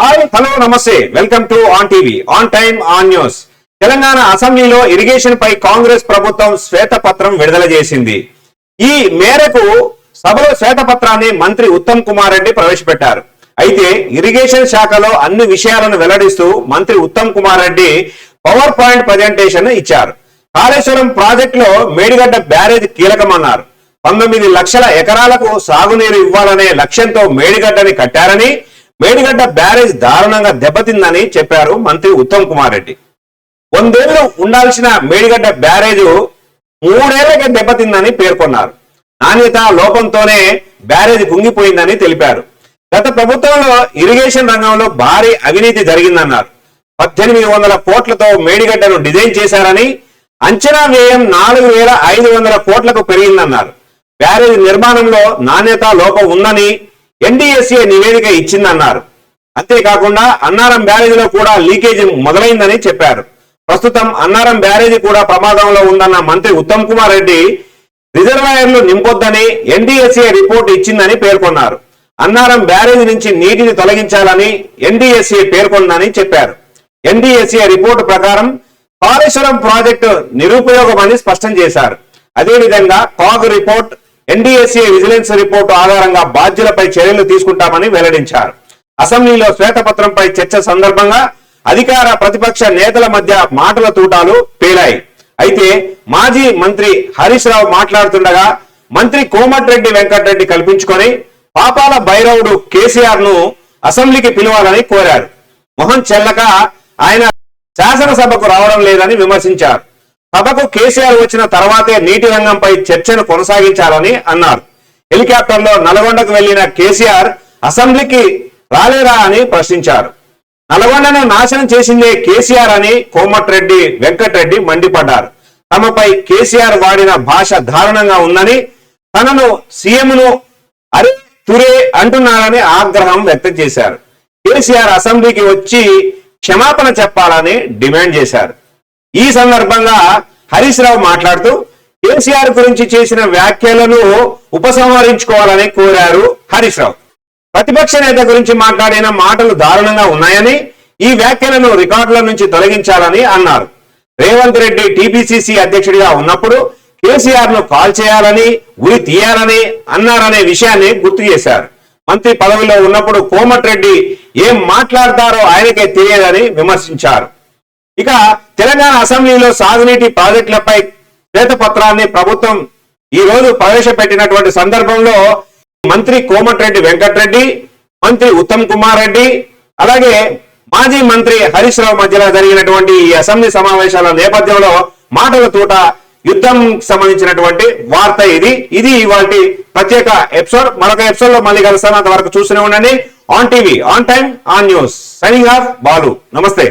Hi hello నమస్తే. Welcome to on TV. On time on news. Telangana అసెంబ్లీలో irrigation పై కాంగ్రెస్ ప్రభుత్వం శ్వేతపత్రం విడుదల చేసింది. ఈ మేరకు సభలో శ్వేతపత్రాన్ని మంత్రి ఉత్తమ్ కుమార్ రెడ్డి ప్రవేశపెట్టారు. అయితే ఇరిగేషన్ శాఖలో అన్ని విషయాలను వెల్లడిస్తూ మంత్రి Uttam Kumar Reddy power point presentation ఇచ్చారు. కాళేశ్వరం ప్రాజెక్టులో మేడిగడ్డ బ్యారేజ్ కీలకమన్నారు. పంతొమ్మిది లక్షల ఎకరాలకు సాగునీరు ఇవ్వాలనే లక్ష్యంతో మేడిగడ్డని కట్టారని మేడిగడ్డ బ్యారేజ్ దారుణంగా దెబ్బతిందని చెప్పారు మంత్రి ఉత్తమ్ కుమార్ రెడ్డి. వందేళ్ళు ఉండాల్సిన మేడిగడ్డ బ్యారేజ్ మూడేళ్ళకే దెబ్బతిందని పేర్కొన్నారు. నాణ్యత లోపంతోనే బ్యారేజ్ కుంగిపోయిందని తెలిపారు. గత ప్రభుత్వంలో ఇరిగేషన్ రంగంలో భారీ అవినీతి జరిగిందన్నారు. పద్దెనిమిది వందల కోట్లతో మేడిగడ్డను డిజైన్ చేశారని అంచనా వ్యయం నాలుగు వేల ఐదు వందల కోట్లకు పెరిగిందన్నారు. బ్యారేజ్ నిర్మాణంలో నాణ్యత లోపం ఉందని ఎన్డీఎస్ఏ నివేదిక ఇచ్చిందన్నారు. అంతేకాకుండా అన్నారం బ్యారేజీలో కూడా లీకేజ్ మొదలైందని చెప్పారు. ప్రస్తుతం అన్నారం బ్యారేజీ కూడా ప్రమాదంలో ఉందన్న మంత్రి ఉత్తమ్ కుమార్ రెడ్డి రిజర్వాయర్లు నింపొద్దని ఎన్డీఎస్ఏ రిపోర్ట్ ఇచ్చిందని పేర్కొన్నారు. అన్నారం బ్యారేజీ నుంచి నీటిని తొలగించాలని ఎన్డీఎస్ఏ పేర్కొందని చెప్పారు. ఎన్డీఎస్ఏ రిపోర్టు ప్రకారం కాళేశ్వరం ప్రాజెక్టు నిరుపయోగమని స్పష్టం చేశారు. అదేవిధంగా CAG report NDSA vigilance report ఆధారంగా బాధ్యులపై చర్యలు తీసుకుంటామని వెల్లడించారు. అసెంబ్లీలో శ్వేతపత్రంపై చర్చ సందర్భంగా అధికార ప్రతిపక్ష నేతల మధ్య మాటల తూటాలు పేలాయి. అయితే మాజీ మంత్రి హరీష్ రావు మాట్లాడుతుండగా మంత్రి కోమటిరెడ్డి వెంకటరెడ్డి కల్పించుకొని పాపాల భైరవుడు కేసీఆర్ను అసెంబ్లీకి పిలవాలని కోరారు. మొహం చెల్లక ఆయన శాసనసభకు రావడం లేదని విమర్శించారు. సభకు కేసీఆర్ వచ్చిన తర్వాతే నీటి రంగంపై చర్చను కొనసాగించాలని అన్నారు. హెలికాప్టర్లో నల్గొండకు వెళ్ళిన కేసీఆర్ అసెంబ్లీకి రాలేరా అని ప్రశ్నించారు. నల్గొండను నాశనం చేసిందే కేసీఆర్ అని కోమటిరెడ్డి వెంకటరెడ్డి మండిపడ్డారు. తమపై కేసీఆర్ వాడిన భాష దారుణంగా ఉందని తనను సీఎంను అరే తురే అంటున్నారని ఆగ్రహం వ్యక్తం చేశారు. కేసీఆర్ అసెంబ్లీకి వచ్చి క్షమాపణ చెప్పాలని డిమాండ్ చేశారు. ఈ సందర్భంగా హరీష్ రావు మాట్లాడుతూ కేసీఆర్ గురించి చేసిన వ్యాఖ్యలను ఉపసంహరించుకోవాలని కోరారు హరీష్ రావు. ప్రతిపక్ష నేత గురించి మాట్లాడిన మాటలు దారుణంగా ఉన్నాయని ఈ వ్యాఖ్యలను రికార్డుల నుంచి తొలగించాలని అన్నారు. రేవంత్ రెడ్డి టీపీసీసీ అధ్యక్షుడిగా ఉన్నప్పుడు కేసీఆర్ను కాల్ చేయాలని ఉరి తీయాలని అన్నారనే విషయాన్ని గుర్తు చేశారు. మంత్రి పదవిలో ఉన్నప్పుడు కోమటిరెడ్డి ఏం మాట్లాడతారో ఆయనకే తెలియదని విమర్శించారు. ఇక తెలంగాణ అసెంబ్లీలో సాగునీటి ప్రాజెక్టులపై శ్వేతపత్రాన్ని ప్రభుత్వం ఈ రోజు ప్రవేశపెట్టినటువంటి సందర్భంలో మంత్రి కోమటిరెడ్డి వెంకటరెడ్డి మంత్రి ఉత్తమ్ కుమార్ రెడ్డి అలాగే మాజీ మంత్రి హరీష్ రావు మధ్యలో జరిగినటువంటి ఈ అసెంబ్లీ సమావేశాల నేపథ్యంలో మాటల తూట యుద్ధం సంబంధించినటువంటి వార్త ఇది. ఇది ఇవాళ ప్రత్యేక ఎపిసోడ్. మరొక ఎపిసోడ్లో మళ్ళీ కలుస్తాను అంతవరకు చూస్తూనే ఉండండి. On TV on time on news. Signing off Balu. నమస్తే.